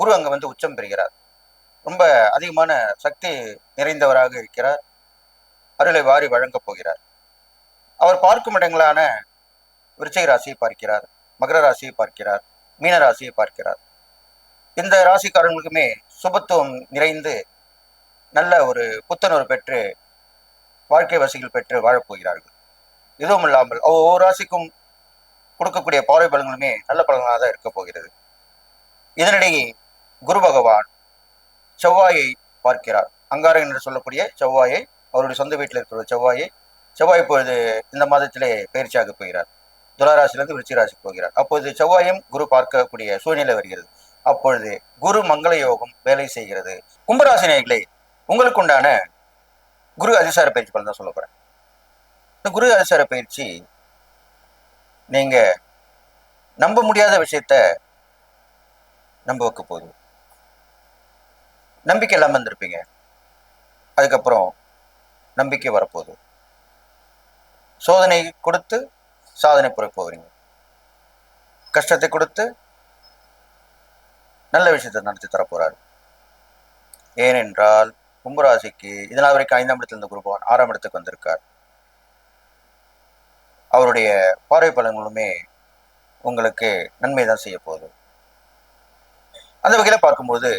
குரு அங்கே வந்து உச்சம் பெறுகிறார். ரொம்ப அதிகமான சக்தி நிறைந்தவராக இருக்கிறார். அருளை வாரி வழங்கப் போகிறார். அவர் பார்க்கும் இடங்களான விருச்சை ராசியை பார்க்கிறார் மகர ராசியை பார்க்கிறார் மீன ராசியை பார்க்கிறார். இந்த ராசிக்காரங்களுக்குமே சுபத்துவம் நிறைந்து நல்ல ஒரு புத்துணர்வு பெற்று வாழ்க்கை வசதிகள் பெற்று வாழப்போகிறார்கள் இதுவும் இல்லாமல் ஒவ்வொரு ராசிக்கும் கொடுக்கக்கூடிய பார்வை பலன்களுமே நல்ல பலங்களாக தான் இருக்க போகிறது. இதனிடையே குரு பகவான் செவ்வாயை பார்க்கிறார். அங்காரகன் என்று சொல்லக்கூடிய செவ்வாயை அவருடைய சொந்த வீட்டில் இருக்கிற செவ்வாயை செவ்வாய் இப்பொழுது இந்த மாதத்திலே பயிற்சியாக போகிறார். துளாராசிலிருந்து விருச்சிக போகிறார். அப்பொழுது செவ்வாயும் குரு பார்க்கக்கூடிய சூழ்நிலை வருகிறது. அப்பொழுது குரு மங்கள யோகம் வேலை செய்கிறது. கும்பராசினியர்களே உங்களுக்கு உண்டான குரு அதிசார பயிற்சி பலன் தான் சொல்ல போறேன். இந்த குரு அதிசார பயிற்சி நீங்க நம்ப முடியாத விஷயத்த நம்ப வைக்க போகுது. நம்பிக்கை இல்லாமல் இருந்திருப்பீங்க. அதுக்கப்புறம் நம்பிக்கை வரப்போகுது. சோதனை கொடுத்து சாதனை புற போகிறீங்க. கஷ்டத்தை கொடுத்து நல்ல விஷயத்தை நடத்தி தரப்போறாரு ஏனென்றால் கும்பராசிக்கு இதனால் வரைக்கும் ஐந்தாம் இடத்துல இருந்த குருபவன் ஆறாம் இடத்துக்கு வந்திருக்கார். அவருடைய பார்வை பலன்களுமே உங்களுக்கு நன்மை தான் செய்ய போகுது. அந்த வகையில் பார்க்கும்போது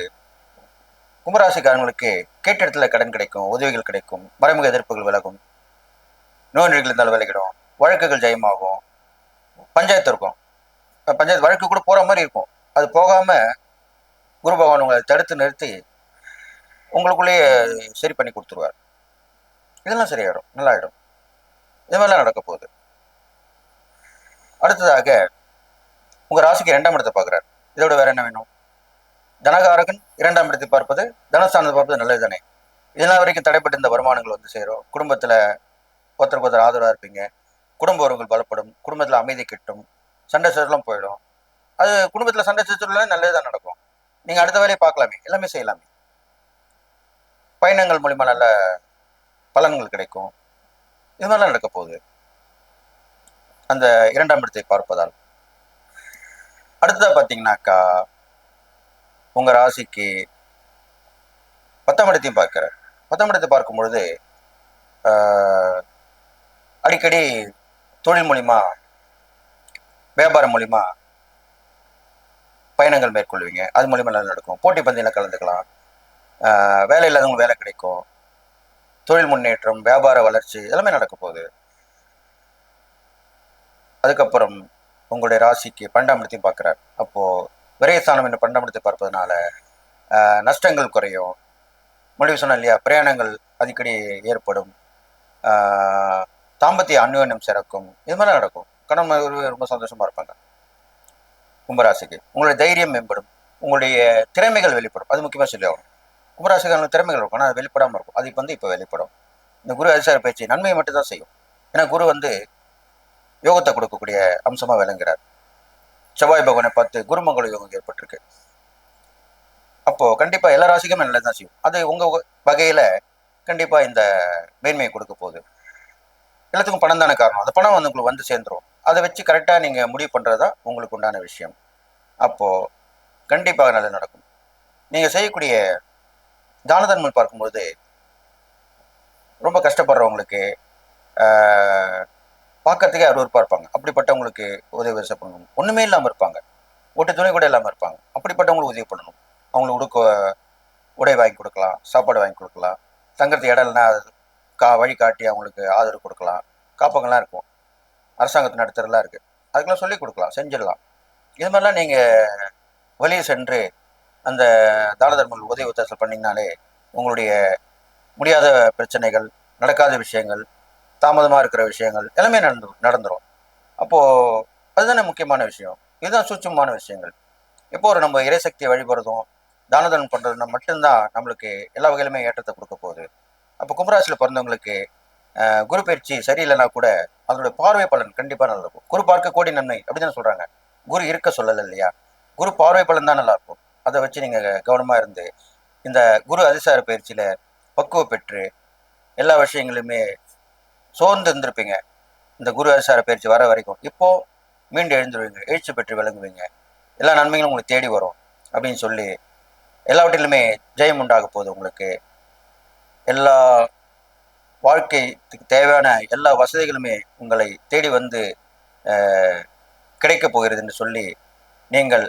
கும்பராசிக்காரங்களுக்கு கேட்ட இடத்துல கடன் கிடைக்கும் உதவிகள் கிடைக்கும் மறைமுக எதிர்ப்புகள் விலகும். நோய் நொடிகள் இருந்தாலும் விலகிடும். வழக்குகள் ஜெயமாகும். பஞ்சாயத்து இருக்கும். பஞ்சாயத்து வழக்கு கூட போகிற மாதிரி இருக்கும். அது போகாமல் குரு பகவான் உங்களை தடுத்து நிறுத்தி உங்களுக்குள்ளேயே சரி பண்ணி கொடுத்துருவார். இதெல்லாம் சரியாயிடும். நல்லாயிடும். இது மாதிரிலாம் நடக்க போகுது. அடுத்ததாக உங்கள் ராசிக்கு ரெண்டாம் இடத்தை பார்க்குறாரு. இதோட வேற என்ன வேணும்? தனகாரகன் இரண்டாம் இடத்தை பார்ப்பது தனஸ்தானத்தை பார்ப்பது நல்லது தானே இதெல்லாம் வரைக்கும் தடைப்பட்டிருந்த இந்த வருமானங்கள் வந்து சேரும். குடும்பத்தில் ஒருத்தருக்கு ஒருத்தர் ஆதரவாக இருப்பீங்க. குடும்ப உறவுகள் பலப்படும். குடும்பத்தில் அமைதி கிட்டும். சண்டை சச்சரவுலாம் போயிடும். அது குடும்பத்தில் சண்டை சச்சரவுலாம் நல்லது தான் நடக்கும். நீங்கள் அடுத்த வேலையை பார்க்கலாமே. எல்லாமே செய்யலாமே. பயணங்கள் மூலிமா நல்ல பலன்கள் கிடைக்கும். இது மாதிரிலாம் நடக்க போகுது. அந்த இரண்டாம் இடத்தை பார்ப்பதால். அடுத்ததாக பார்த்தீங்கன்னாக்கா உங்கள் ராசிக்கு பத்தாம் இடத்தையும் பார்க்கிறார். பத்தாம் இடத்தை பார்க்கும் பொழுது ஆஹ், அடிக்கடி தொழில் மூலிமா வியாபாரம் மூலிமா பயணங்கள் மேற்கொள்வீங்க. அது மூலிமா நல்லா நடக்கும். போட்டி பந்தயம் கலந்துக்கலாம். ஆஹ், வேலை இல்லாதவங்க வேலை கிடைக்கும். தொழில் முன்னேற்றம் வியாபார வளர்ச்சி எல்லாமே நடக்க போகுது. அதுக்கப்புறம் உங்களுடைய ராசிக்கு பன்னெண்டாம் இடத்தையும் பார்க்குறார். அப்போது விரயஸ்தானம் என்று பன்னெண்டாம் பார்ப்பதனால நஷ்டங்கள் குறையும். முடிவு சொன்ன இல்லையா பிரயாணங்கள் அடிக்கடி ஏற்படும். தாம்பத்திய அந்யோன்யம் சிறக்கும். இது மாதிரிலாம் நடக்கும். கணவன் ரொம்ப சந்தோஷமாக இருப்பாங்க. கும்பராசிக்கு. உங்களுடைய தைரியம் மேம்படும். உங்களுடைய திறமைகள் வெளிப்படும். அது முக்கியமாக சொல்லி ஆகணும். கும்பராசிக்காரங்களுக்கு திறமைகள் இருக்கும். ஆனால் அது வெளிப்படாமல் இருக்கும். அது இப்போ வந்து இப்போ வெளிப்படும். இந்த குரு அதிசார பயிற்சி நன்மையை மட்டும்தான் செய்யும். ஏன்னா குரு வந்து யோகத்தை கொடுக்கக்கூடிய அம்சமாக விளங்குகிறார் செவ்வாய் பகவானை பார்த்து குருமங்கள யோகம் ஏற்பட்டிருக்கு. அப்போ கண்டிப்பா எல்லா ராசிக்கும் நல்லது தான் செய்யும். அது உங்க வகையில கண்டிப்பா இந்த மேன்மையை கொடுக்க போகுது. எல்லாத்துக்கும் பணம் தானே காரணம். அந்த பணம் வந்து உங்களுக்கு வந்து சேர்ந்துரும். அதை வச்சு கரெக்டா நீங்க முடிவு பண்றதா உங்களுக்கு உண்டான விஷயம். அப்போ கண்டிப்பாக நல்லது நடக்கும். நீங்க செய்யக்கூடிய தான தர்மம் பார்க்கும்போது ரொம்ப கஷ்டப்படுறவங்களுக்கு ஆஹ், பார்க்கறதுக்கே அருவறுப்பாக இருப்பாங்க. அப்படிப்பட்டவங்களுக்கு உதவி வரிசை பண்ணணும். ஒன்றுமே இல்லாமல் இருப்பாங்க. ஒட்டு துணி கூட இல்லாமல் இருப்பாங்க. அப்படிப்பட்டவங்களுக்கு உதவி பண்ணணும். அவங்களுக்கு உடுக்க உடை வாங்கி கொடுக்கலாம் சாப்பாடு வாங்கி கொடுக்கலாம் தங்கறதுக்கு இடம்னா கா வழி காட்டி அவங்களுக்கு ஆதரவு கொடுக்கலாம். காப்பகம்லாம் இருக்கும். அரசாங்கத்து நடத்துறதுலாம் இருக்குது அதுக்கெல்லாம் சொல்லி கொடுக்கலாம் செஞ்சிடலாம். இது மாதிரிலாம் நீங்கள் வெளியே சென்று அந்த தான தர்மங்கள் உதவி ஒத்தாசல் பண்ணிங்கனாலே உங்களுடைய முடியாத பிரச்சனைகள் நடக்காத விஷயங்கள் தாமதமாக இருக்கிற விஷயங்கள் எல்லாமே நடந்து நடந்துடும் அப்போது அதுதானே முக்கியமான விஷயம். இதுதான் சூட்சமான விஷயங்கள். இப்போ ஒரு நம்ம இறைசக்தியை வழிபடுறதும் தானதனம் பண்ணுறதுனா மட்டும்தான் நம்மளுக்கு எல்லா வகையிலுமே ஏற்றத்தை கொடுக்க போகுது. அப்போ கும்பராசியில் பிறந்தவங்களுக்கு குரு பயிற்சி சரியில்லைனா கூட அதனுடைய பார்வை பலன் கண்டிப்பாக நல்லா இருக்கும் குரு பார்க்க கோடி நன்மை அப்படின்னு சொல்கிறாங்க குரு இருக்க சொல்லலை இல்லையா? குரு பார்வை பலன் தான் நல்லாயிருக்கும். அதை வச்சு நீங்கள் கவனமாக இருந்து இந்த குரு அதிசார பயிற்சியில் பக்குவ பெற்று எல்லா விஷயங்களுமே சோர்ந்து இருந்திருப்பீங்க இந்த குரு அதிசார பயிற்சி வர வரைக்கும். இப்போ மீண்டும் எழுந்துருவீங்க. எழுச்சி பெற்று விளங்குவீங்க. எல்லா நன்மைகளும் உங்களுக்கு தேடி வரும் அப்படின்னு சொல்லி எல்லாவற்றிலுமே ஜெயம் உண்டாக போகுது உங்களுக்கு. எல்லா வாழ்க்கைக்கு தேவையான எல்லா வசதிகளுமே உங்களை தேடி வந்து கிடைக்கப் போகிறது என்று சொல்லி நீங்கள்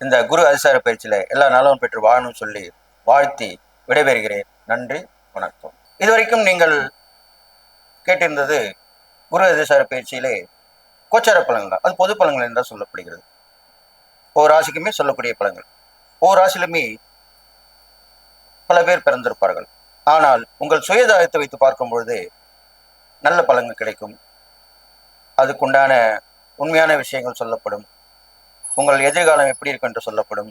இந்த குரு அதிசார பயிற்சியில எல்லா நலமும் பெற்று வாழணும்னு சொல்லி வாழ்த்தி விடைபெறுகிறேன். நன்றி. வணக்கம். இதுவரைக்கும் நீங்கள் கேட்டிருந்தது குரு எதிர்சார பயிற்சியிலே கோச்சார பலன்கள் தான் அது பொது பலன்கள் என்றால் சொல்லப்படுகிறது. ஒவ்வொரு ராசிக்குமே சொல்லக்கூடிய பலன்கள் ஒவ்வொரு ராசியிலுமே பல பேர் பிறந்திருப்பார்கள். ஆனால் உங்கள் சுயதாயத்தை வைத்து பார்க்கும் பொழுது நல்ல பலன்கள் கிடைக்கும். அதுக்குண்டான உண்மையான விஷயங்கள் சொல்லப்படும். உங்கள் எதிர்காலம் எப்படி இருக்கு என்று சொல்லப்படும்.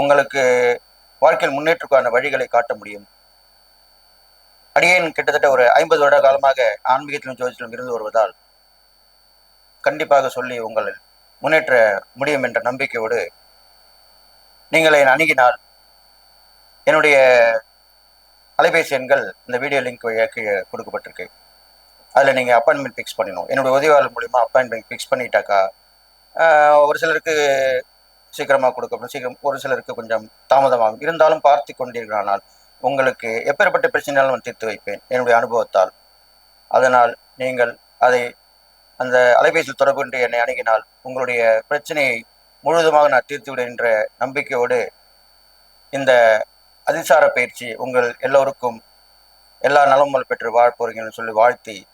உங்களுக்கு வாழ்க்கையில் முன்னேற்றக்கான வழிகளை காட்ட முடியும். அடியேன் கிட்டத்தட்ட ஒரு ஐம்பது வருட காலமாக ஆன்மீகத்திலும் ஜோதிடத்திலும் இருந்து வருவதால் கண்டிப்பாக சொல்லி உங்கள் முன்னேற்ற முடியும் என்ற நம்பிக்கையோடு நீங்கள் என் அணுகினால் என்னுடைய அலைபேசி எண்கள் இந்த வீடியோ லிங்க் வழியாக கொடுக்கப்பட்டிருக்கு. அதில் நீங்கள் அப்பாயின்மெண்ட் ஃபிக்ஸ் பண்ணணும் என்னுடைய உதவியாளர் மூலிமா அப்பாயின்மெண்ட் ஃபிக்ஸ் பண்ணிட்டாக்கா ஒரு சிலருக்கு சீக்கிரமாக கொடுக்கப்படும். சீக்கிரம் ஒரு சிலருக்கு கொஞ்சம் தாமதமாகும். இருந்தாலும் பார்த்து கொண்டீர்களானால் உங்களுக்கு எப்பேற்பட்ட பிரச்சனையாலும் நான் தீர்த்து வைப்பேன் என்னுடைய அனுபவத்தால். அதனால் நீங்கள் அதை அந்த அலைபேசியில் தொடர்பு என்று என்னை அணுகினால் உங்களுடைய பிரச்சனையை முழுவதுமாக நான் தீர்த்து விடுகின்ற என்ற நம்பிக்கையோடு இந்த அதிசார பயிற்சி உங்கள் எல்லோருக்கும் எல்லா நலமும் பெற்று வாழ்ப்போறீங்கன்னு சொல்லி வாழ்த்தி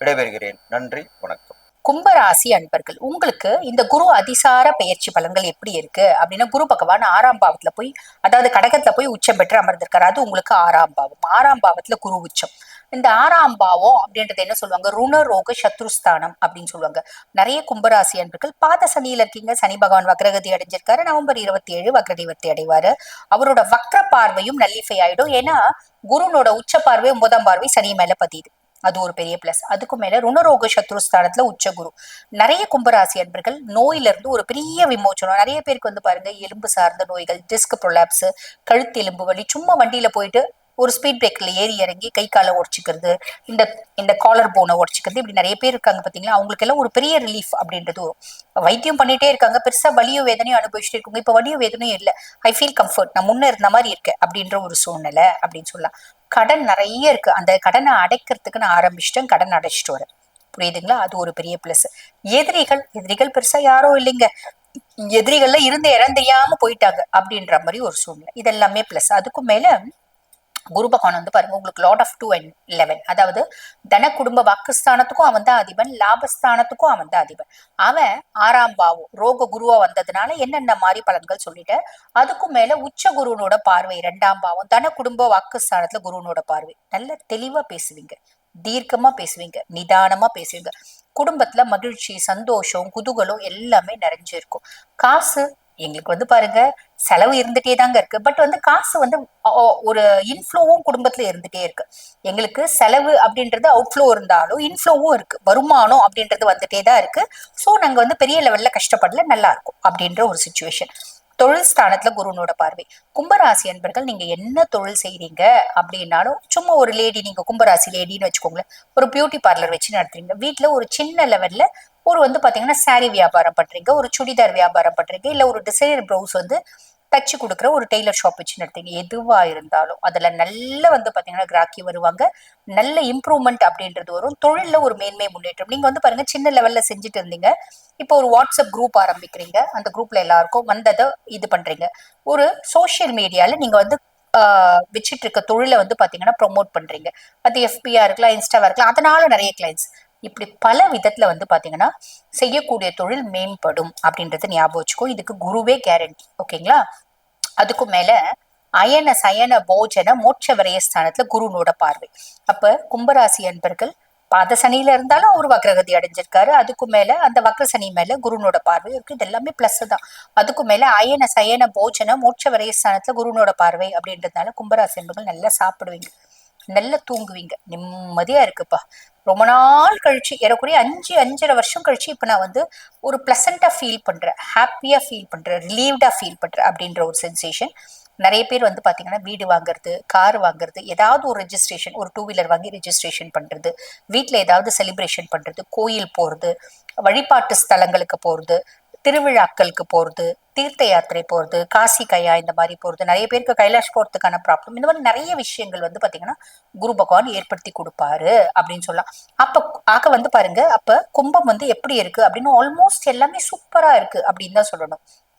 விடைபெறுகிறேன். நன்றி வணக்கம். கும்பராசி அன்பர்கள் உங்களுக்கு இந்த குரு அதிசார பெயர்ச்சி பலன்கள் எப்படி இருக்கு? அப்படின்னா குரு பகவான் ஆறாம் பாவத்துல போய் அதாவது கடகத்துல போய் உச்சம் பெற்று அமர்ந்திருக்காரு. அது உங்களுக்கு ஆறாம் பாவம். ஆறாம் பாவத்துல குரு உச்சம். இந்த ஆறாம் பாவம் அப்படின்றது என்ன சொல்லுவாங்க? ருணரோக சத்ருஸ்தானம் அப்படின்னு சொல்லுவாங்க. நிறைய கும்பராசி அன்பர்கள் பாத சனியில இருக்கீங்க. சனி பகவான் வக்ரகதி அடைஞ்சிருக்காரு. நவம்பர் இருபத்தி ஏழு வக்ரநிவர்த்தி அடைவாரு. அவரோட வக்ர பார்வையும் நல்லிஃபை ஆயிடும். ஏன்னா குருனோட உச்ச பார்வை ஒன்பதாம் பார்வை சனி மேல பதியுது. அது ஒரு பெரிய பிளஸ் அதுக்கு மேல ருணரோக சத்ருஸ்தானத்துல உச்சகுரு நிறைய கும்பராசி அன்பர்கள் நோயில இருந்து ஒரு பெரிய விமோச்சனம். நிறைய பேருக்கு வந்து பாருங்க எலும்பு சார்ந்த நோய்கள் டிஸ்க் ப்ரொலாப்ஸ் கழுத்து எலும்பு வலி சும்மா வண்டியில போயிட்டு ஒரு ஸ்பீட் பிரேக்கர்ல ஏறி இறங்கி கை காலை உடச்சிக்கிறது இந்த இந்த காலர் போனை உடச்சிக்கிறது இப்படி நிறைய பேர் இருக்காங்க பாத்தீங்களா? அவங்களுக்கு எல்லாம் ஒரு பெரிய ரிலீஃப் அப்படின்றது வைத்தியம் பண்ணிட்டே இருக்காங்க. பெருசா வலியோ வேதனையும் அனுபவிச்சுட்டு இருக்காங்க இப்ப வலியோ வேதனையும் இல்லை. ஐ ஃபீல் கம்ஃபர்ட் நான் முன்ன இருந்த மாதிரி இருக்கேன் அப்படின்ற ஒரு சூழ்நிலை அப்படின்னு சொல்லலாம். கடன் நிறைய இருக்கு. அந்த கடனை அடைக்கிறதுக்கு நான் ஆரம்பிச்சிட்டேன். கடன் அடைச்சிட்டு வரேன். புரியுதுங்களா? அது ஒரு பெரிய பிளஸ் எதிரிகள் எதிரிகள் பெருசா யாரும் இல்லைங்க. எதிரிகள்ல இருந்து இடம் போயிட்டாங்க அப்படின்ற மாதிரி ஒரு சூழ்நிலை. இதெல்லாமே பிளஸ் அதுக்கும் மேல குரு பகவான் வந்து பாருங்க உங்களுக்கு lot of two and eleven அதாவது தன குடும்ப வாக்குஸ்தானத்துக்கும் அவன் தான் அதிபன் லாபஸ்தானத்துக்கும் அவன் தான் அதிபன். அவன் ஆறாம் பாவம் ரோக குருவா வந்ததுனால என்னென்ன மாதிரி பலன்கள் சொல்லிட்டேன் அதுக்கும் மேல உச்ச குருவனோட பார்வை இரண்டாம் பாவம் தன குடும்ப வாக்குஸ்தானத்துல குருவனோட பார்வை. நல்ல தெளிவா பேசுவீங்க தீர்க்கமா பேசுவீங்க நிதானமா பேசுவீங்க. குடும்பத்துல மகிழ்ச்சி சந்தோஷம் குதூகலம் எல்லாமே நிறைஞ்சிருக்கும். காசு எங்களுக்கு வந்து பாருங்க செலவு இருந்துட்டே தாங்க இருக்கு. பட் வந்து காசு வந்து ஒரு இன்ஃப்ளோவும் குடும்பத்துல இருந்துட்டே இருக்கு. எங்களுக்கு செலவு அப்படின்றது அவுட்ஃப்ளோ இருந்தாலும் இன்ஃப்ளோவும் இருக்கு. வருமானம் அப்படின்றது வந்துட்டே தான் இருக்கு. ஸோ நாங்க வந்து பெரிய லெவல்ல கஷ்டப்படல நல்லா இருக்கும் அப்படின்ற ஒரு சுச்சுவேஷன் தொழில் ஸ்தானத்துல குருனோட பார்வை. கும்பராசி அன்பர்கள் நீங்க என்ன தொழில் செய்றீங்க அப்படின்னாலும் சும்மா ஒரு லேடி நீங்க கும்பராசி லேடின்னு வச்சுக்கோங்களேன். ஒரு பியூட்டி பார்லர் வச்சு நடத்துறீங்க. வீட்டுல ஒரு சின்ன லெவல்ல ஒரு வந்து பார்த்தீங்கன்னா saree வியாபாரம் பண்ணுறீங்க ஒரு சுடிதார் வியாபாரம் பண்ணுறீங்க இல்லை ஒரு டிசைனர் ப்ளவுஸ் வந்து தச்சு கொடுக்குற ஒரு டெய்லர் ஷாப் வச்சு நடத்தீங்க எதுவாக இருந்தாலும் அதில் நல்ல வந்து பார்த்தீங்கன்னா கிராக்கி வருவாங்க. நல்ல இம்ப்ரூவ்மெண்ட் அப்படின்றது வரும். தொழிலில் ஒரு மேன்மை முன்னேற்றம். நீங்கள் வந்து பாருங்க சின்ன லெவலில் செஞ்சுட்டு இருந்தீங்க. இப்போ ஒரு வாட்ஸ்அப் குரூப் ஆரம்பிக்கிறீங்க. அந்த குரூப்ல எல்லாருக்கும் வந்ததை இது பண்றீங்க. ஒரு சோஷியல் மீடியாவில் நீங்கள் வந்து வச்சுட்டு இருக்க தொழிலை வந்து பார்த்தீங்கன்னா ப்ரொமோட் பண்றீங்க. அது எஃபியாக இருக்கலாம் இன்ஸ்டாவாக இருக்கலாம் அதனால நிறைய கிளைண்ட்ஸ் இப்படி பல விதத்துல வந்து பாத்தீங்கன்னா செய்யக்கூடிய தொழில் மேம்படும் அப்படின்றத ஞாபகம் வச்சுக்கோ. இதுக்கு குருவே கேரண்டி ஓகேங்களா? அதுக்கு மேல அயன சயன போஜன மோட்ச விரய ஸ்தானத்துல குருனோட பார்வை. அப்ப கும்பராசி அன்பர்கள் பாத சனியில இருந்தாலும் அவர் வக்ரகதி அடைஞ்சிருக்காரு. அதுக்கு மேல அந்த வக்ர சனி மேல குருனோட பார்வை இருக்கு. இது எல்லாமே பிளஸ் தான். அதுக்கு மேல அயன சயன போஜன மோட்ச வரையஸ்தானத்துல குருனோட பார்வை அப்படின்றதுனால கும்பராசி அன்பர்கள் நல்லா சாப்பிடுவீங்க. நல்லா தூங்குவீங்க. நிம்மதியா இருக்குப்பா. ரொம்ப நாள் கழிச்சு ஏறக்குறைய அஞ்சு அஞ்சரை வருஷம் கழிச்சு இப்ப நான் வந்து ஒரு பிளசண்டா ஃபீல் பண்றேன். ஹாப்பியா ஃபீல் பண்றேன். ரிலீவ்டா ஃபீல் பண்றேன் அப்படின்ற ஒரு சென்சேஷன் நிறைய பேர் வந்து பாத்தீங்கன்னா வீடு வாங்குறது கார் வாங்குறது ஏதாவது ஒரு ரெஜிஸ்ட்ரேஷன் ஒரு டூ வீலர் வாங்கி ரெஜிஸ்ட்ரேஷன் பண்றது வீட்டில் ஏதாவது செலிப்ரேஷன் பண்றது கோயில் போறது வழிபாட்டு ஸ்தலங்களுக்கு போறது திருவிழாக்களுக்கு போறது தீர்த்த யாத்திரை போறது காசி கயா இந்த மாதிரி போறது நிறைய பேருக்கு கைலாஷ் போறதுக்கான ப்ராப்ளம் இந்த மாதிரி நிறைய விஷயங்கள் வந்து பாத்தீங்கன்னா குரு பகவான் ஏற்படுத்தி கொடுப்பாரு அப்படின்னு சொல்லலாம். அப்ப ஆக வந்து பாருங்க அப்ப கும்பம் வந்து எப்படி இருக்கு அப்படின்னு ஆல்மோஸ்ட் எல்லாமே சூப்பரா இருக்கு அப்படின்னு தான் சொல்லணும்.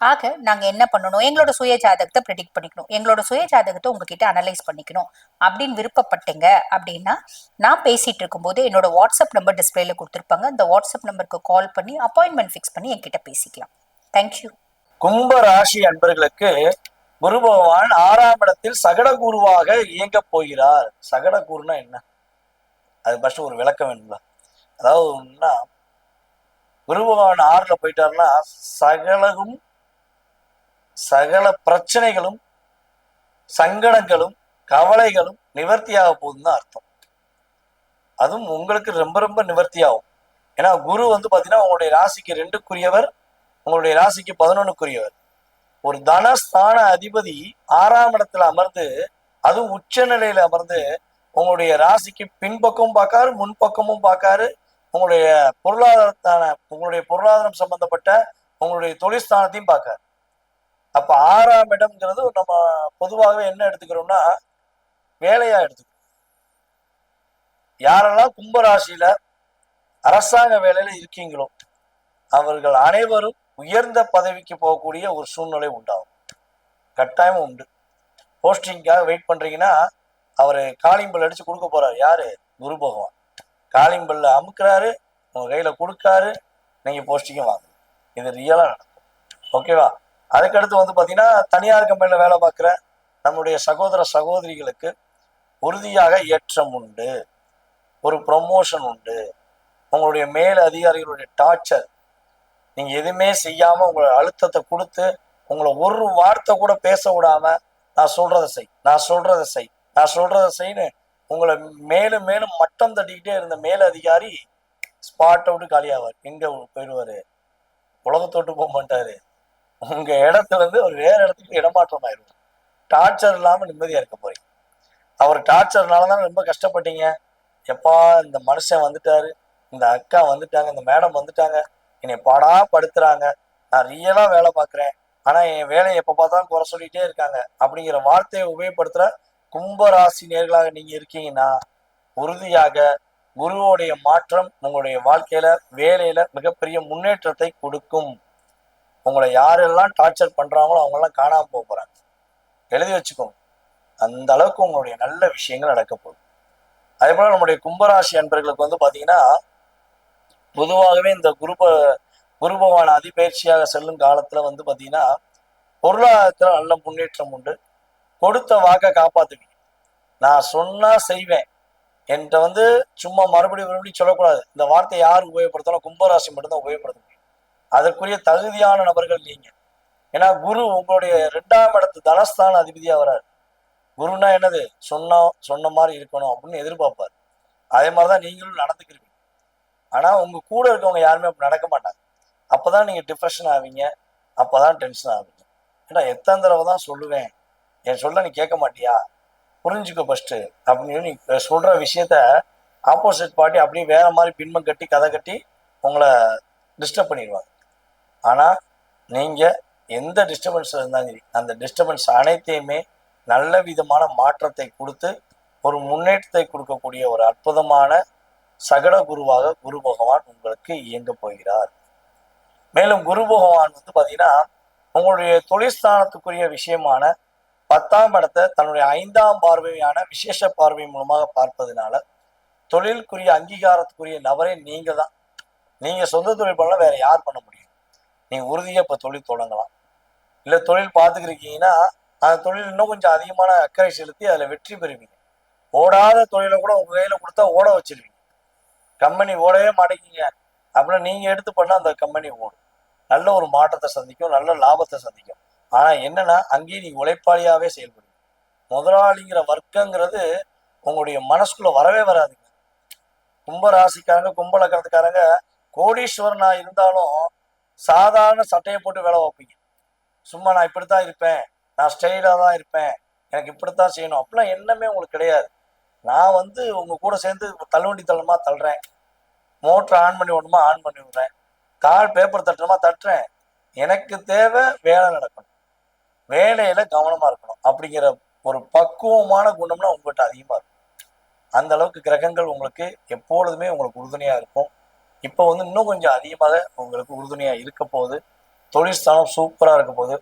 ஆக நாங்க என்ன பண்ணணும்? எங்களோட சுய ஜாதகத்தை ப்ரெடிக்ட் பண்ணிக்கணும். எங்களோட சுய ஜாதகத்தை உங்ககிட்ட அனலைஸ் பண்ணிக்கணும். அப்படின்னு விருப்பப்பட்டீங்க அப்படின்னா நான் பேசிட்டு இருக்கும்போது என்னோட வாட்ஸ்அப் நம்பர் டிஸ்பிளேல கொடுத்துருப்பாங்க. அந்த வாட்ஸ்அப் நம்பருக்கு கால் பண்ணி அப்பாயின்மெண்ட் ஃபிக்ஸ் பண்ணி என்கிட்ட பேசிக்கலாம். தேங்க்யூ கும்ப ராசி அன்பர்களுக்கு குரு பகவான் ஆறாம் இடத்தில் சகட குருவாக இயங்க போகிறார். சகட குருனா என்ன? அது ஃபர்ஸ்ட் ஒரு விளக்கம் வேணும்ல. அதாவது குருபகவான் குரு பகவான் ஆறுல போயிட்டாருன்னா சகலகும் சகல பிரச்சனைகளும் சங்கடங்களும் கவலைகளும் நிவர்த்தியாக போகுதுன்னு அர்த்தம். அதுவும் உங்களுக்கு ரொம்ப ரொம்ப நிவர்த்தியாகும். ஏன்னா குரு வந்து பாத்தீங்கன்னா உங்களுடைய ராசிக்கு ரெண்டுக்குரியவர் உங்களுடைய ராசிக்கு பதினொன்றுக்குரியவர் ஒரு தனஸ்தான அதிபதி ஆறாம் இடத்துல அமர்ந்து அதுவும் உச்ச நிலையில அமர்ந்து உங்களுடைய ராசிக்கு பின்பக்கமும் பார்க்காரு முன்பக்கமும் பார்க்காரு. உங்களுடைய பொருளாதாரத்தான உங்களுடைய பொருளாதாரம் சம்பந்தப்பட்ட உங்களுடைய தொழிற்ஸ்தானத்தையும் பார்க்காரு. அப்ப ஆறாம் இடம்ங்கிறது நம்ம பொதுவாகவே என்ன எடுத்துக்கிறோம்னா வேலையா எடுத்துக்கிறோம். யாரெல்லாம் கும்பராசியில அரசாங்க வேலையில இருக்கீங்களோ அவர்கள் அனைவரும் உயர்ந்த பதவிக்கு போகக்கூடிய ஒரு சூழ்நிலை உண்டாகும். கட்டாயம் உண்டு. போஸ்டிங்காக வெயிட் பண்றீங்கன்னா அவர் காளிம்பல் அடிச்சு கொடுக்க போறாரு. யாரு? குரு பகவான். காளிம்பல்ல அமுக்குறாரு உங்க கையில கொடுக்காரு நீங்க போஸ்டிங்கும் வாங்க இது ரியலா நடக்கும். ஓகேவா அதுக்கடுத்து வந்து பார்த்தீங்கன்னா தனியார் கம்பெனியில் வேலை பார்க்குற நம்முடைய சகோதர சகோதரிகளுக்கு உறுதியாக ஏற்றம் உண்டு. ஒரு ப்ரொமோஷன் உண்டு. உங்களுடைய மேல் அதிகாரிகளுடைய டார்ச்சர் நீங்கள் எதுவுமே செய்யாமல் உங்களை அழுத்தத்தை கொடுத்து உங்களை ஒரு வார்த்தை கூட பேச விடாம நான் சொல்கிறத செய் நான் சொல்கிறத செய் நான் சொல்கிறத செய்ன்னு உங்களை மேலும் மேலும் மட்டம் தட்டிக்கிட்டே இருந்த மேல் அதிகாரி ஸ்பாட்டை விட்டு காலியாவார். எங்கே போயிடுவார். உலகத்தோட்டு போக மாட்டார். உங்க இடத்துல இருந்து ஒரு வேற இடத்துக்கு இடமாற்றம் ஆயிரும் டார்ச்சர் இல்லாம நிம்மதியா இருக்க போறீங்க. அவர் டார்ச்சர்னாலதான் ரொம்ப கஷ்டப்பட்டீங்க. எப்பா இந்த மனுஷன் வந்துட்டாரு. இந்த அக்கா வந்துட்டாங்க. இந்த மேடம் வந்துட்டாங்க. என்னை பாடா படுத்துறாங்க. நான் ரியலா வேலை பார்க்குறேன். ஆனா என் வேலையை எப்ப பார்த்தாலும் குறை சொல்லிட்டே இருக்காங்க. அப்படிங்கிற வார்த்தையை உபயோகப்படுத்துற கும்பராசி நேர்களாக நீங்க இருக்கீங்கன்னா உறுதியாக குருவோடைய மாற்றம் உங்களுடைய வாழ்க்கையில வேலையில மிகப்பெரிய முன்னேற்றத்தை கொடுக்கும். உங்களை யாரெல்லாம் டார்ச்சர் பண்றாங்களோ அவங்கெல்லாம் காணாம போக போறாங்க. எழுதி வச்சுக்கோங்க. அந்த அளவுக்கு உங்களுடைய நல்ல விஷயங்கள் நடக்க போகுது. அதே போல நம்முடைய கும்பராசி அன்பர்களுக்கு வந்து பாத்தீங்கன்னா பொதுவாகவே இந்த குருப குருபவான அதிபயிற்சியாக செல்லும் காலத்துல வந்து பாத்தீங்கன்னா பொருளாதாரத்துல நல்ல முன்னேற்றம் உண்டு. கொடுத்த வாக்கை காப்பாத்துவீங்க. நான் சொன்னா செய்வேன். என்கிட்ட வந்து சும்மா மறுபடியும் மறுபடியும் சொல்லக்கூடாது. இந்த வார்த்தையை யார் உபயோகப்படுத்தாலும் கும்பராசி மட்டும்தான் உபயோகப்படுத்த முடியும். அதற்குரிய தகுதியான நபர்கள் நீங்க. ஏன்னா குரு உங்களுடைய ரெண்டாம் இடத்து தனஸ்தான அதிபதியா வராரு. குருன்னா என்னது? சொன்னா சொன்ன மாதிரி இருக்கணும் அப்படின்னு எதிர்பார்ப்பார். அதே மாதிரிதான் நீங்களும் நடந்துக்கிறீங்க. ஆனா உங்க கூட இருக்கவங்க யாருமே அப்படி நடக்க மாட்டாங்க. அப்பதான் நீங்க டிப்ரெஷன் ஆவீங்க. அப்பதான் டென்ஷன் ஆவீங்க. ஏன்னா எத்தனை தடவை தான் சொல்லுவேன் என் சொல்ல நீ கேட்க மாட்டியா? புரிஞ்சுக்கோ ஃபர்ஸ்ட் அப்படின்னு நீ சொல்ற விஷயத்த ஆப்போசிட் பார்ட்டி அப்படியே வேற மாதிரி பின்பம் கட்டி கதை கட்டி உங்களை டிஸ்டர்ப் பண்ணிடுவாங்க. ஆனா நீங்க எந்த டிஸ்டர்பன்ஸ் இருந்தாலும் சரி அந்த டிஸ்டர்பன்ஸ் அனைத்தையுமே நல்ல விதமான மாற்றத்தை கொடுத்து ஒரு முன்னேற்றத்தை கொடுக்கக்கூடிய ஒரு அற்புதமான சகட குருவாக குரு பகவான் உங்களுக்கு இயங்க போகிறார். மேலும் குரு பகவான் வந்து பாத்தீங்கன்னா உங்களுடைய தொழிற்ஸ்தானத்துக்குரிய விஷயமான பத்தாம் இடத்தை தன்னுடைய ஐந்தாம் பார்வையான விசேஷ பார்வை மூலமாக பார்ப்பதனால தொழிலுக்குரிய அங்கீகாரத்துக்குரிய நபரை நீங்கள் தான் நீங்க சொந்த தொழில் பண்ணலாம் வேற யார் பண்ண முடியும்? நீ உறுதியாக இப்போ தொழில் தொடங்கலாம். இல்லை தொழில் பார்த்துக்கிருக்கீங்கன்னா அந்த தொழில் இன்னும் கொஞ்சம் அதிகமான அக்கறை செலுத்தி அதில் வெற்றி பெறுவீங்க. ஓடாத தொழிலை கூட உங்க கையில் கொடுத்தா ஓட வச்சிருவீங்க. கம்பெனி ஓடவே மாட்டேங்கிங்க அப்படின்னு நீங்க எடுத்து பண்ணால் அந்த கம்பெனி ஓடும். நல்ல ஒரு மாற்றத்தை சந்திக்கும் நல்ல லாபத்தை சந்திக்கும். ஆனா என்னன்னா அங்கேயும் நீ உழைப்பாளியாவே செயல்படுவீங்க. முதலாளிங்கிற வர்க்கங்கிறது உங்களுடைய மனசுக்குள்ளே வரவே வராதுங்க. கும்பராசிக்காரங்க கும்பலக்கிறதுக்காரங்க கோடீஸ்வரனா இருந்தாலும் சாதாரண சட்டையை போட்டு வேலை வைப்பீங்க சும்மா நான் இப்படித்தான் இருப்பேன். நான் ஸ்டைலாக தான் இருப்பேன். எனக்கு இப்படித்தான் செய்யணும். அப்படிலாம் எண்ணமே உங்களுக்கு கிடையாது. நான் வந்து உங்க கூட சேர்ந்து தள்ளுவண்டி தள்ளமா தள்ளுறேன். மோட்டர் ஆன் பண்ணி விடணுமா ஆன் பண்ணி விடுறேன். கால் பேப்பர் தட்டணுமா தட்டுறேன். எனக்கு தேவை வேலை நடக்கணும். வேலையில கவனமா இருக்கணும். அப்படிங்கிற ஒரு பக்குவமான குணம்னா உங்கள்கிட்ட அதிகமா இருக்கும். அந்த அளவுக்கு கிரகங்கள் உங்களுக்கு எப்பொழுதுமே உங்களுக்கு உறுதுணையா இருக்கும். இப்போ வந்து இன்னும் கொஞ்சம் அதிகமாக உங்களுக்கு உறுதுணையாக இருக்க போகுது. தொழில் சூப்பராக இருக்க போகுது.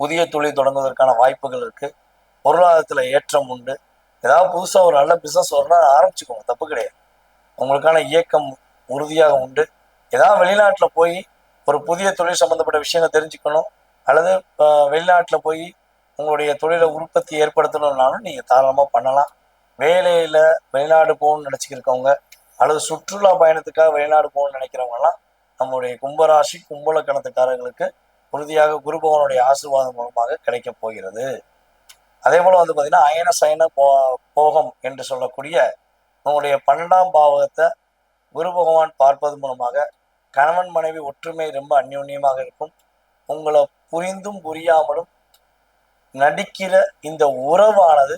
புதிய தொழில் தொடங்குவதற்கான வாய்ப்புகள் இருக்குது பொருளாதாரத்தில் ஏற்றம் உண்டு. ஏதாவது புதுசாக ஒரு நல்ல பிஸ்னஸ் வரணும்னா ஆரம்பிச்சுக்கோங்க. தப்பு கிடையாது. உங்களுக்கான இயக்கம் உறுதியாக உண்டு. ஏதாவது வெளிநாட்டில் போய் ஒரு புதிய தொழில் சம்மந்தப்பட்ட விஷயங்கள் தெரிஞ்சுக்கணும். அல்லது இப்போ வெளிநாட்டில் போய் உங்களுடைய தொழிலை உற்பத்தி ஏற்படுத்தணும்னாலும் நீங்கள் தாராளமாக பண்ணலாம். வேலையில் வெளிநாடு போகணும்னு நினச்சிக்கிருக்கவங்க அல்லது சுற்றுலா பயணத்துக்காக வெளிநாடு போகணும்னு நினைக்கிறவங்கலாம் நம்முடைய கும்பராசி கும்பலக்கணத்துக்காரர்களுக்கு உறுதியாக குரு பகவானுடைய ஆசீர்வாதம் மூலமாக கிடைக்க போகிறது. அதே போல வந்து பார்த்தீங்கன்னா அயன சயன போ போகம் என்று சொல்லக்கூடிய உங்களுடைய பன்னெண்டாம் பாவகத்தை குரு பகவான் பார்ப்பது மூலமாக கணவன் மனைவி ஒற்றுமை ரொம்ப அந்யோன்யமாக இருக்கும். உங்களை புரிந்தும் புரியாமலும் நடிக்கிற இந்த உறவானது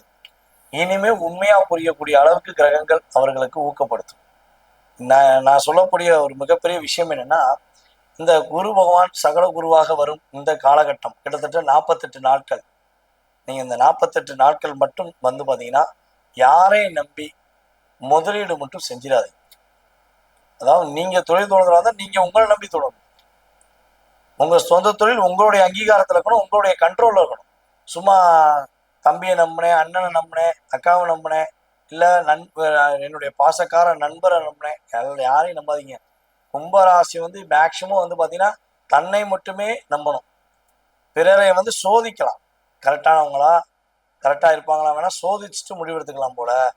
இனிமே உண்மையா புரியக்கூடிய அளவுக்கு கிரகங்கள் அவர்களுக்கு ஊக்கப்படுத்தும். நான் நான் சொல்லக்கூடிய ஒரு மிகப்பெரிய விஷயம் என்னன்னா இந்த குரு பகவான் சகல குருவாக வரும் இந்த காலகட்டம். கிட்டத்தட்ட நாற்பத்தெட்டு நாட்கள். நீங்கள் இந்த நாற்பத்தெட்டு நாட்கள் மட்டும் வந்து பார்த்தீங்கன்னா யாரையும் நம்பி முதலீடு மட்டும் செஞ்சிடாதீங்க அதாவது நீங்கள் தொழில் தொடங்குறதா தான் நீங்கள் உங்களை நம்பி தொடங்கணும். உங்கள் சொந்த தொழில் உங்களுடைய அங்கீகாரத்தில் இருக்கணும் உங்களுடைய கண்ட்ரோலில் இருக்கணும். சும்மா தம்பியை நம்பினேன் அண்ணனை நம்பினேன் அக்காவை நம்பினேன் இல்லை நண் என்னுடைய பாசக்கார நண்பரை நம்பினேன். அதில் யாரையும் நம்பாதீங்க. கும்பராசி வந்து மேக்சிமம் வந்து பார்த்தீங்கன்னா தன்னை மட்டுமே நம்பணும். பிறரை வந்து சோதிக்கலாம். கரெக்டானவங்களா கரெக்டாக இருப்பாங்களா வேணால் சோதிச்சுட்டு முடிவெடுத்துக்கலாம் போல.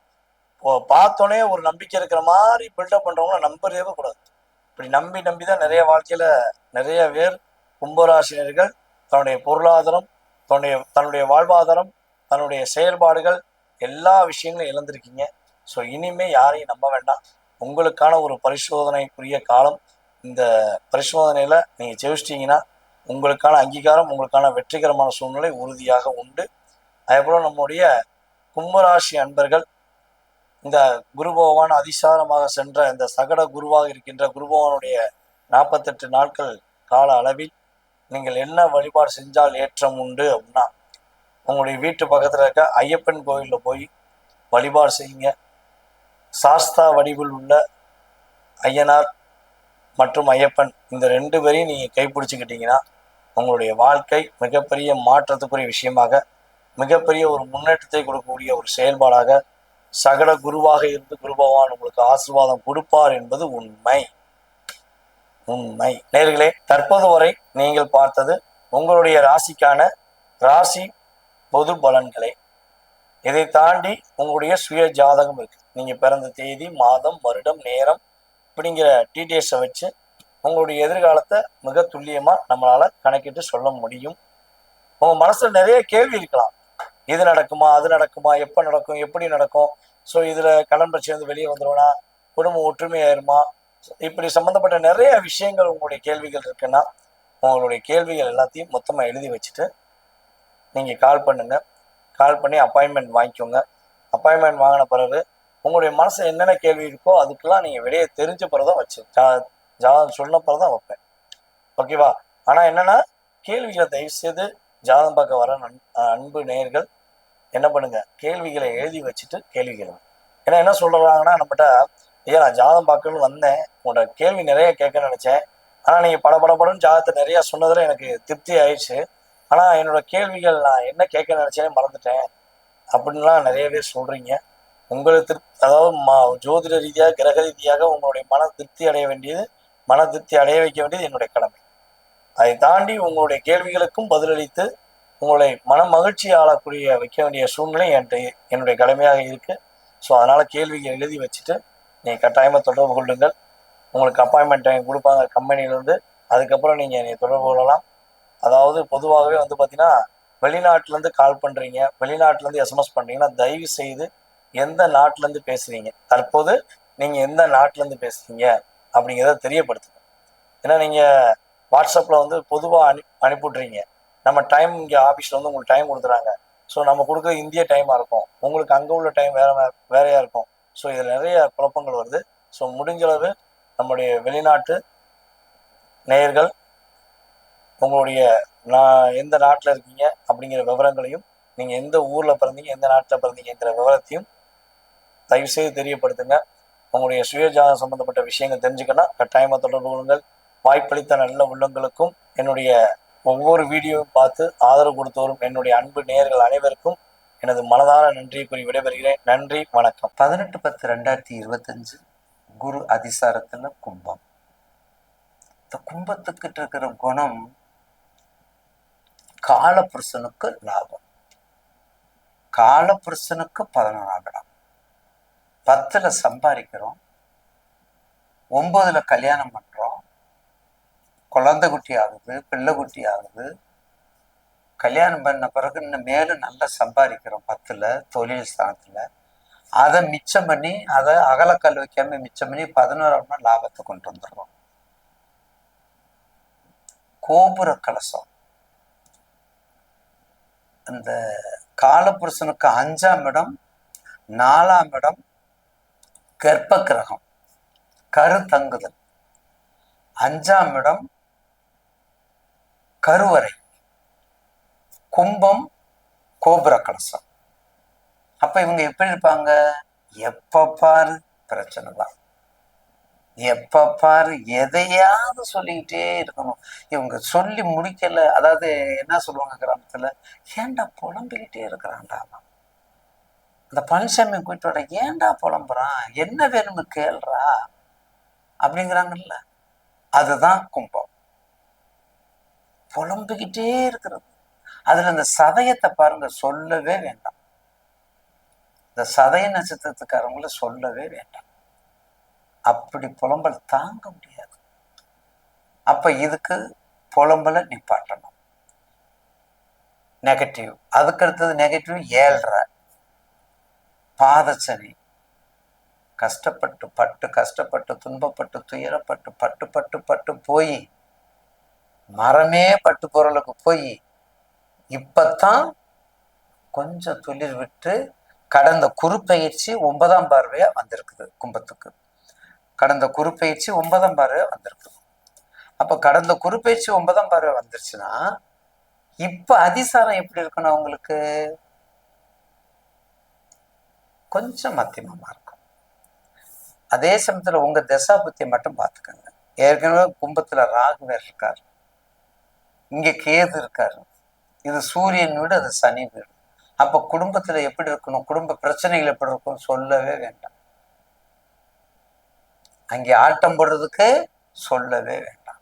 இப்போ பார்த்தோன்னே ஒரு நம்பிக்கை இருக்கிற மாதிரி பில்டப் பண்ணுறவங்கள நம்பவே கூடாது. இப்படி நம்பி நம்பி தான் நிறைய வாழ்க்கையில் நிறைய பேர் கும்பராசினர்கள் தன்னுடைய பொருளாதாரம் தன்னுடைய தன்னுடைய வாழ்வாதாரம் தன்னுடைய செயல்பாடுகள் எல்லா விஷயங்களும் இழந்திருக்கீங்க. ஸோ இனிமே யாரையும் நம்ப வேண்டாம். உங்களுக்கான ஒரு பரிசோதனைக்குரிய காலம். இந்த பரிசோதனையில நீங்க ஜெயிச்சிட்டீங்கன்னா உங்களுக்கான அங்கீகாரம் உங்களுக்கான வெற்றிகரமான சூழ்நிலை உறுதியாக உண்டு. அதேபோல நம்முடைய கும்பராசி அன்பர்கள் இந்த குரு பகவான் அதிசாரமாக சென்ற இந்த சகட குருவாக இருக்கின்ற குரு பகவானுடைய நாற்பத்தெட்டு நாட்கள் கால அளவில் நீங்கள் என்ன வழிபாடு செஞ்சால் ஏற்றம் உண்டு அப்படின்னா உங்களுடைய வீட்டு பக்கத்தில் இருக்க ஐயப்பன் கோயிலில் போய் வழிபாடு செய்யுங்க. சாஸ்தா வடிவில் உள்ள ஐயனார் மற்றும் ஐயப்பன் இந்த ரெண்டு பேரையும் நீங்கள் கைப்பிடிச்சிக்கிட்டீங்கன்னா உங்களுடைய வாழ்க்கை மிகப்பெரிய மாற்றத்துக்குரிய விஷயமாக மிகப்பெரிய ஒரு முன்னேற்றத்தை கொடுக்கக்கூடிய ஒரு செயல்பாடாக சகல குருவாக இருந்து குரு பகவான் உங்களுக்கு ஆசீர்வாதம் கொடுப்பார் என்பது உண்மை. உண்மை. நேர்களே தற்போது வரை நீங்கள் பார்த்தது உங்களுடைய ராசிக்கான ராசி பொது பலன்களை. இதை தாண்டி உங்களுடைய சுய ஜாதகம் இருக்கு. நீங்க பிறந்த தேதி மாதம் வருடம் நேரம் அப்படிங்கிற டீட்டெயில்ஸை வச்சு உங்களுடைய எதிர்காலத்தை மிக துல்லியமா நம்மளால கணக்கிட்டு சொல்ல முடியும். உங்க மனசுல நிறைய கேள்வி இருக்கலாம். இது நடக்குமா அது நடக்குமா எப்ப நடக்கும் எப்படி நடக்கும்? ஸோ இதுல கடன் பிரச்சனை வந்து வெளியே வந்துருவனா குடும்பம் ஒற்றுமையாயிருமா இப்படி சம்பந்தப்பட்ட நிறைய விஷயங்கள் உங்களுடைய கேள்விகள் இருக்குன்னா உங்களுடைய கேள்விகள் எல்லாத்தையும் மொத்தமா எழுதி வச்சுட்டு நீங்கள் கால் பண்ணுங்க. கால் பண்ணி அப்பாயின்மெண்ட் வாங்கிக்கோங்க. அப்பாயின்மெண்ட் வாங்கின பிறகு உங்களுடைய மனசு என்னென்ன கேள்வி இருக்கோ அதுக்கெல்லாம் நீங்கள் வெளியே தெரிஞ்ச பிறகுதான் வச்சு ஜா- ஜாதகம் சொன்ன பிறகுதான் வைப்பேன். ஓகேவா ஆனால் என்னென்னா கேள்விகளை தயவு செய்து ஜாதகம் பார்க்க வர அன்பு நேயர்கள் என்ன பண்ணுங்க? கேள்விகளை எழுதி வச்சுட்டு கேள்வி கேளுங்க ஏன்னா என்ன சொல்கிறாங்கன்னா நம்மகிட்ட ஐயா நான் ஜாதகம் பார்க்கணும்னு வந்தேன். உங்களோட கேள்வி நிறைய கேட்க நினச்சேன். ஆனால் நீங்கள் பட பட ஜாதகத்தை நிறையா சொன்னதில் எனக்கு திருப்தி ஆயிடுச்சு. ஆனால் என்னோட கேள்விகள் நான் என்ன கேட்க நினச்சேனே மறந்துட்டேன். அப்படின்லாம் நிறைய பேர் சொல்கிறீங்க உங்களுக்கு திருப்தி அதாவது மா ஜோதிட ரீதியாக கிரக ரீதியாக உங்களுடைய மன திருப்தி அடைய வேண்டியது மன திருப்தி அடைய வைக்க வேண்டியது என்னுடைய கடமை. அதை தாண்டி உங்களுடைய கேள்விகளுக்கும் பதிலளித்து உங்களை மன மகிழ்ச்சி ஆளக்கூடிய வைக்க வேண்டிய சூழ்நிலை என்கிட்ட என்னுடைய கடமையாக இருக்குது ஸோ அதனால் கேள்விகள் எழுதி வச்சுட்டு நீங்கள் கட்டாயமாக தொடர்பு கொள்ளுங்கள். உங்களுக்கு அப்பாயின்மெண்ட் டைம் கொடுப்பாங்க கம்பெனிலேருந்து அதுக்கப்புறம் நீங்கள் என்னை தொடர்பு கொள்ளலாம். அதாவது பொதுவாகவே வந்து பார்த்தீங்கன்னா வெளிநாட்டிலேருந்து கால் பண்ணுறீங்க வெளிநாட்டிலேருந்து எஸ்எம்எஸ் பண்ணுறீங்கன்னா தயவு செய்து எந்த நாட்டிலேருந்து பேசுகிறீங்க தற்போது நீங்கள் எந்த நாட்டிலேருந்து பேசுகிறீங்க அப்படிங்கிறத தெரியப்படுத்துங்க. ஏன்னா நீங்கள் வாட்ஸ்அப்பில் வந்து பொதுவாக அனு அனுப்பிவிட்றீங்க நம்ம டைம் இங்கே ஆஃபீஸில் வந்து உங்களுக்கு டைம் கொடுத்துறாங்க ஸோ நம்ம கொடுக்குறது இந்திய டைமாக இருக்கும். உங்களுக்கு அங்கே உள்ள டைம் வேற வேறையாக இருக்கும். ஸோ இதில் நிறைய குழப்பங்கள் வருது. ஸோ முடிஞ்சளவு நம்முடைய வெளிநாட்டு நேயர்கள் உங்களுடைய நான் எந்த நாட்டில் இருக்கீங்க அப்படிங்கிற விவரங்களையும் நீங்கள் எந்த ஊரில் பிறந்தீங்க எந்த நாட்டில் பிறந்தீங்கிற விவரத்தையும் தயவுசெய்து தெரியப்படுத்துங்க. உங்களுடைய சுயஜாதம் சம்பந்தப்பட்ட விஷயங்கள் தெரிஞ்சுக்கணும் கட்டாயமாக தொடர்பு கொள்ளுங்கள். வாய்ப்பளித்த நல்ல உள்ளங்களுக்கும் என்னுடைய ஒவ்வொரு வீடியோவும் பார்த்து ஆதரவு கொடுத்தோரும் என்னுடைய அன்பு நேயர்கள் அனைவருக்கும் எனது மனதார நன்றியை கூறி விடைபெறுகிறேன். நன்றி வணக்கம். பதினெட்டு பத்து ரெண்டாயிரத்தி இருபத்தஞ்சு குரு அதிசாரத்தில் கும்பம். இந்த கும்பத்துக்கிட்ட இருக்கிற குணம் காலபுருஷனுக்கு லாபம். காலபுருஷனுக்கு பதினொன்றாம் இடம். பத்துல சம்பாதிக்கிறோம். ஒன்பதுல கல்யாணம் பண்றோம். குழந்தை குட்டி ஆகுது பிள்ளை குட்டி ஆகுது. கல்யாணம் பண்ண பிறகு இன்னும் மேலும் நல்லா சம்பாதிக்கிறோம் பத்துல தொழில் ஸ்தானத்துல. அதை மிச்சம் பண்ணி அதை அகலக்கல் வைக்காம மிச்சம் பண்ணி பதினோராம் நாள் லாபத்தை கொண்டு வந்துடுறோம். கோபுர கலசம். அந்த காலபுருஷனுக்கு அஞ்சாம் இடம் நாலாம் இடம் கர்ப்ப கிரகம் கருத்தங்குதல். அஞ்சாம் இடம் கருவறை கும்பம் கோபுர கலசம். அப்ப இவங்க எப்படி இருப்பாங்க? எப்ப பாரு பிரச்சனை தான். எப்ப பாரு எதையாவது சொல்லிக்கிட்டே இருக்கணும். இவங்க சொல்லி முடிக்கல. அதாவது என்ன சொல்லுவாங்க கிராமத்துல? ஏன்டா புலம்பிக்கிட்டே இருக்கிறான்டா அவன்? அந்த பழனிசாமி கூட்டோட ஏன்டா புலம்புறான்? என்ன வேணும்னு கேள்றா? அப்படிங்கிறாங்கல்ல. அதுதான் கும்பம். புலம்பிக்கிட்டே இருக்கிறது. அதுல இந்த சதயத்தை பாருங்க சொல்லவே வேண்டாம். இந்த சதய நட்சத்திரத்துக்காரங்கள சொல்லவே வேண்டாம். அப்படி புலம்பல் தாங்க முடியாது. அப்ப இதுக்கு புலம்பலை நிப்பாட்டணும் நெகட்டிவ் அதுக்கு அடுத்தது நெகட்டிவ் ஏழ்ரை பாதச்சனி. கஷ்டப்பட்டு பட்டு கஷ்டப்பட்டு துன்பப்பட்டு துயரப்பட்டு பட்டு பட்டு பட்டு போய் மரமே பட்டு பொருளுக்கு போய் இப்பத்தான் கொஞ்சம் துளிர் விட்டு கடந்த குறுப்பயிற்சி ஒன்பதாம் பார்வையா வந்திருக்குது கும்பத்துக்கு. கடந்த குறுப்பயிற்சி ஒன்பதாம் பார்வையா வந்திருக்குது அப்போ கடந்த குறுப்பயிற்சி ஒன்பதாம் பார்வை வந்துருச்சுன்னா இப்ப அதிசாரம் எப்படி இருக்கணும் அவங்களுக்கு கொஞ்சம் மத்தியமமாக இருக்கும். அதே சமயத்துல உங்க தசா புத்தியை மட்டும் பார்த்துக்கோங்க. ஏற்கனவே கும்பத்தில் ராகு இருக்கார். இருக்காரு இங்க கேது இருக்காரு. இது சூரியன் வீடு அது சனி வீடு. அப்ப குடும்பத்துல எப்படி இருக்கணும்? குடும்ப பிரச்சனைகள் எப்படி இருக்கும் சொல்லவே வேண்டாம். அங்கே ஆட்டம் போடுறதுக்கு சொல்லவே வேண்டாம்.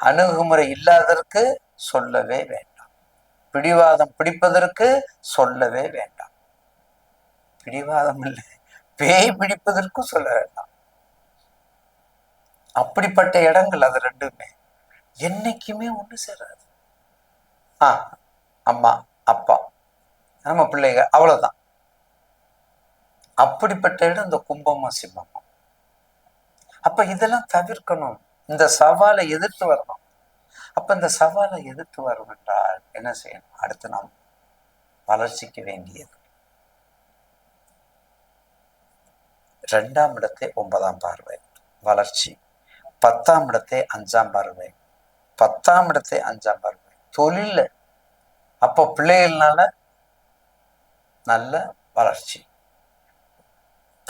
அணுகுமுறை இல்லாததற்கு சொல்லவே வேண்டாம். பிடிவாதம் பிடிப்பதற்கு சொல்லவே வேண்டாம். பிடிவாதம் இல்லை. பேய் பிடிப்பதற்கும் சொல்ல வேண்டாம். அப்படிப்பட்ட இடங்கள் அது ரெண்டுமே. என்னைக்குமே ஒன்று சேராது. ஆ அம்மா அப்பா நம்ம பிள்ளைங்க அவ்வளவுதான். அப்படிப்பட்ட இடம் இந்த கும்பமும் சிம்மமும் அப்ப இதெல்லாம் தவிர்க்கணும். இந்த சவாலை எதிர்த்து வரணும். அப்ப இந்த சவாலை எதிர்த்து வரும் என்றால் என்ன செய்யணும்? அடுத்து நாம் வளர்ச்சிக்கு வேண்டியது. ரெண்டாம் இடத்தை ஒன்பதாம் பார்வை. வளர்ச்சி. பத்தாம் இடத்தை அஞ்சாம் பார்வை. பத்தாம் இடத்தை அஞ்சாம் பார்வை. தொழில். அப்போ பிள்ளைகள்னால நல்ல வளர்ச்சி.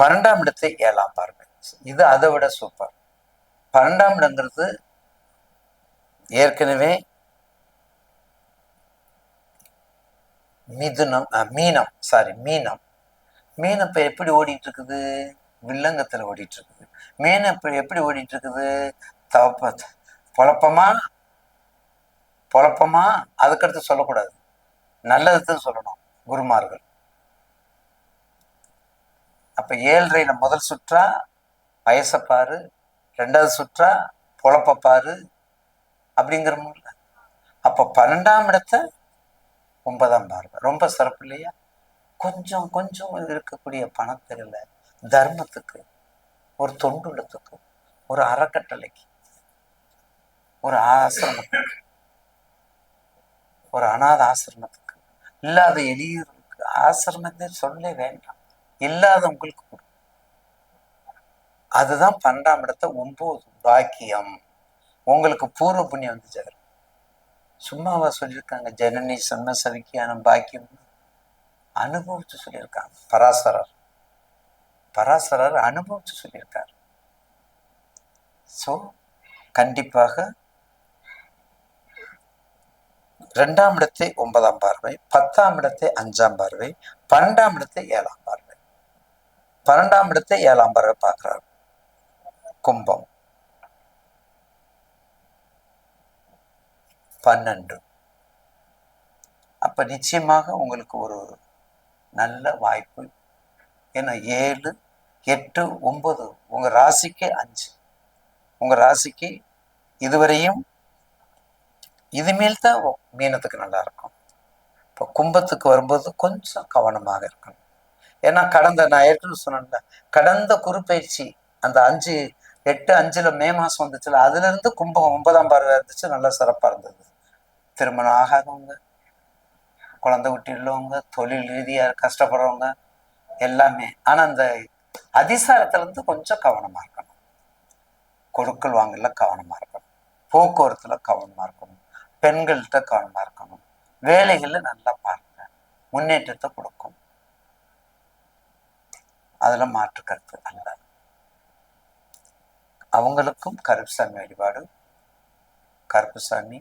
பன்னெண்டாம் இடத்தை ஏழாம் பார்வை. இது அதை விட சூப்பர் பன்னெண்டாம் இடங்கிறது ஏற்கனவே மிதுனம் மீனம் சாரி மீனம். மீன் இப்போ எப்படி ஓடிட்டு இருக்குது வில்லங்கத்தில் ஓடிட்டு இருக்குது மீன் இப்போ எப்படி ஓடிட்டு இருக்குது தவப்ப பொழப்பமா? பொழப்பமா? அதுக்கடுத்து சொல்லக்கூடாது. நல்லது தான் சொல்லணும் குருமார்கள். அப்போ ஏழரையில முதல் சுற்றா வயசை பாரு ரெண்டாவது சுற்றா பொழப்ப பாரு அப்படிங்கிறோம்ல அப்ப பன்னெண்டாம் இடத்த ஒன்பதாம் பார்வை. ரொம்ப சிறப்பு இல்லையா? கொஞ்சம் கொஞ்சம் இருக்கக்கூடிய பணத்தில் தர்மத்துக்கு ஒரு தொண்டுள்ளத்துக்கு ஒரு அறக்கட்டளைக்கு ஒரு ஆசிரமத்துக்கு ஒரு அநாத ஆசிரமத்துக்கு இல்லாத எளியவர்களுக்கு ஆசிரமத்தை சொல்ல வேண்டாம். இல்லாதவங்களுக்கு கொடு அதுதான் பன்னெண்டாம் இடத்த ஒன்பது பாக்கியம். உங்களுக்கு பூர்வ புண்ணியம் வந்து சேரும் சும்மாவா சொல்லியிருக்காங்க ஜனனி சன்ம சவிக்கியான பாக்கியம். அனுபவிச்சு சொல்லியிருக்காங்க. பராசரர். பராசரர் அனுபவிச்சு சொல்லியிருக்கார். ஸோ கண்டிப்பாக ரெண்டாம் இடத்தை ஒன்பதாம் பார்வை பத்தாம் இடத்தை அஞ்சாம் பார்வை பன்னெண்டாம் இடத்தை ஏழாம் பார்வை. பன்னெண்டாம் இடத்தை ஏழாம் பார்வை பார்க்கிறார். கும்பம். பன்னெண்டு. அப்ப நிச்சயமாக உங்களுக்கு ஒரு நல்ல வாய்ப்பு. ஏன்னா ஏழு எட்டு ஒன்பது உங்க ராசிக்கு அஞ்சு. உங்க ராசிக்கு இதுவரையும் இதுமேல் தான் மீனத்துக்கு நல்லா இருக்கும். இப்போ கும்பத்துக்கு வரும்போது கொஞ்சம் கவனமாக இருக்கணும். ஏன்னா கடந்த நான் ஏற்கனவே சொன்னேன்ல கடந்த குறுப்பயிற்சி அந்த அஞ்சு எட்டு அஞ்சுல மே மாசம் வந்துச்சுல அதுல இருந்து கும்பம் ஒன்பதாம் பார்வை இருந்துச்சு நல்லா சிறப்பா இருந்தது. திருமணம் ஆகாதவங்க குழந்தை குட்டி உள்ளவங்க தொழில் ரீதியா கஷ்டப்படுறவங்க எல்லாமே. ஆனா அந்த அதிசாரத்துல இருந்து கொஞ்சம் கவனமா இருக்கணும். கொடுக்கல் வாங்கல கவனமா இருக்கணும். போக்குவரத்துல கவனமா இருக்கணும். பெண்கள்கிட்ட கவனமா இருக்கணும். வேலைகள்ல நல்லா பாருங்க. முன்னேற்றத்தை கொடுக்கும். அதுல மாற்று கருத்து அல்ல. அவங்களுக்கும் கருப்புசாமி வழிபாடு. கருப்புசாமி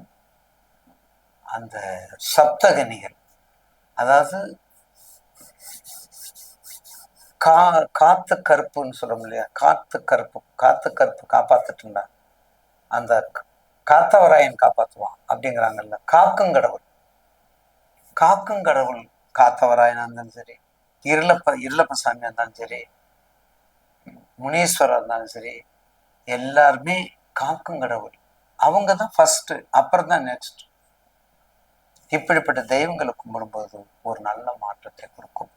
அந்த சப்தகனிகள். அதாவது கா காத்து கருப்புன்னு சொல்ல இல்லையா? காத்து கருப்பு காத்து கருப்பு காப்பாத்துட்டுனா அந்த காத்தவராயன் காப்பாத்துவான் அப்படிங்கிறாங்கல்ல. காக்கும் கடவுள். காக்கும் கடவுள் காத்தவராயனா இருந்தாலும் சரி இருளப்ப இருளப்ப சாமியாக இருந்தாலும் சரி முனீஸ்வரர் இருந்தாலும் சரி எல்லாருமே காக்கும் கடவுள். அவங்க தான் ஃபர்ஸ்ட் அப்புறம் தான் நெக்ஸ்ட் இப்படிப்பட்ட தெய்வங்களை கும்பிடும்போது ஒரு நல்ல மாற்றத்தை கொடுக்கும்.